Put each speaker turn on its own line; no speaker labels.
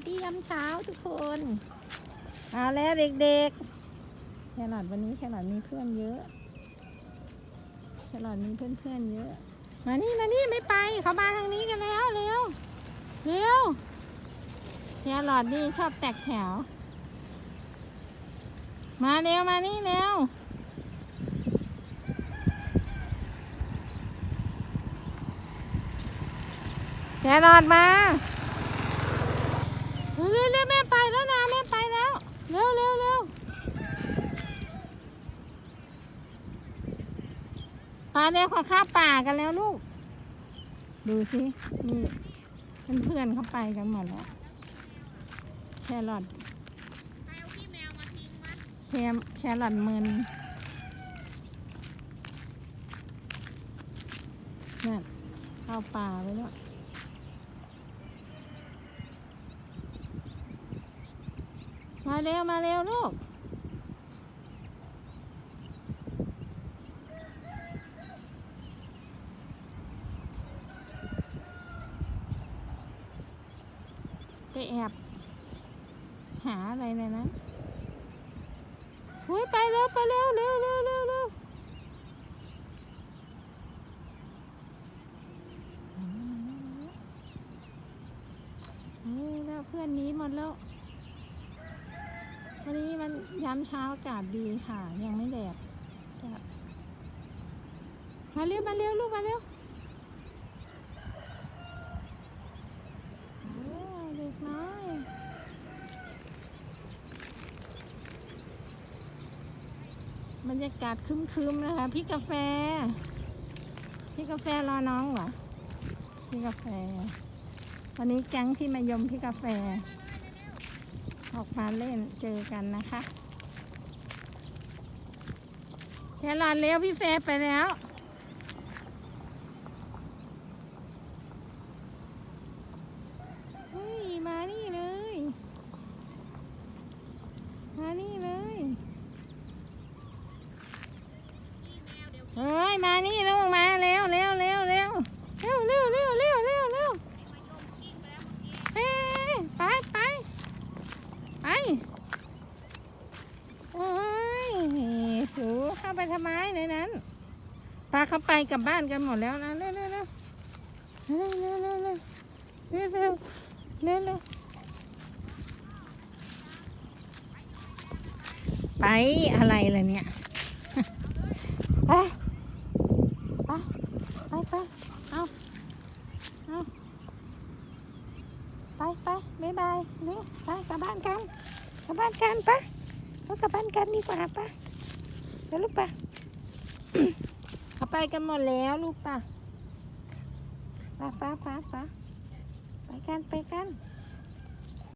สดียามเช้าทุกคนเอาแล้วเด็กๆแครอทวันนี้แครอทมีเพื่อนเยอะแครอทมีเพื่อนๆเยอะ มานี่มานี่ไม่ไปเขามาทางนี้กันแล้วเร็วเร็วแครอทนี่ชอบแตกแถว มาเร็วมานี่เร็วแกรอดมาเร็วเร็วเร็วแม่ไปแล้วนะแม่ไปแล้ว เร็วเร็วเร็ว ปลาเร็วขอข้าป่ากันแล้วลูก ดูสินี่เพื่อนๆเขาไปกันหมดแล้วแครอทแคมแครอทมึนนั่นเข้าป่าไปแล้วมาเร็ว มาเร็วลูก แอบ หาอะไรในนั้นอุ้ยไปเร็วไปเร็วเร็วเร็วเร็วเร็วเฮ้ยแล้วเพื่อนนี้หมดแล้ว วันนี้มันยามเช้าอากาศดีค่ะ ยังไม่แดดมาเร็วมาเร็วลูกมาเร็วโอ้เด็กน้อย บรรยากาศครึมๆนะคะ พี่กาแฟ พี่กาแฟรอน้องเหรอ พี่กาแฟ วันนี้แก๊งพี่มายมพี่กาแฟ ออกมาเล่นเจอกันนะคะแค่รอนเลี้ยวพี่เฟไปแล้ว เฮ้ย มานี่เลย มานี่เลย เฮ้ยมานี่ลูกมาเร็วเร็วเร็วเร็วเร็วเร็วเร็วเร็วเร็วเร็วเฮ้ยไปไปไปโอ้ยสูเข้าไปทำไมในนั้นปลาเขาไปกลับบ้านกันหมดแล้วนะเร็วเร็วเร็วเร็วเร็วเร็วเร็วเร็วเร็วเร็วเร็วไปอะไรล่ะเนี่ย ไปไปไปไปเอาเอา ไปไปบ๊ายบายนี่ไปกลับบ้านกันกลับบ้านกันปะเรากลับบ้านกันดีกว่าปะแล้วลูกปะเขาไปกันหมดแล้วลูกปะปะปะปะปะไปกันไปกัน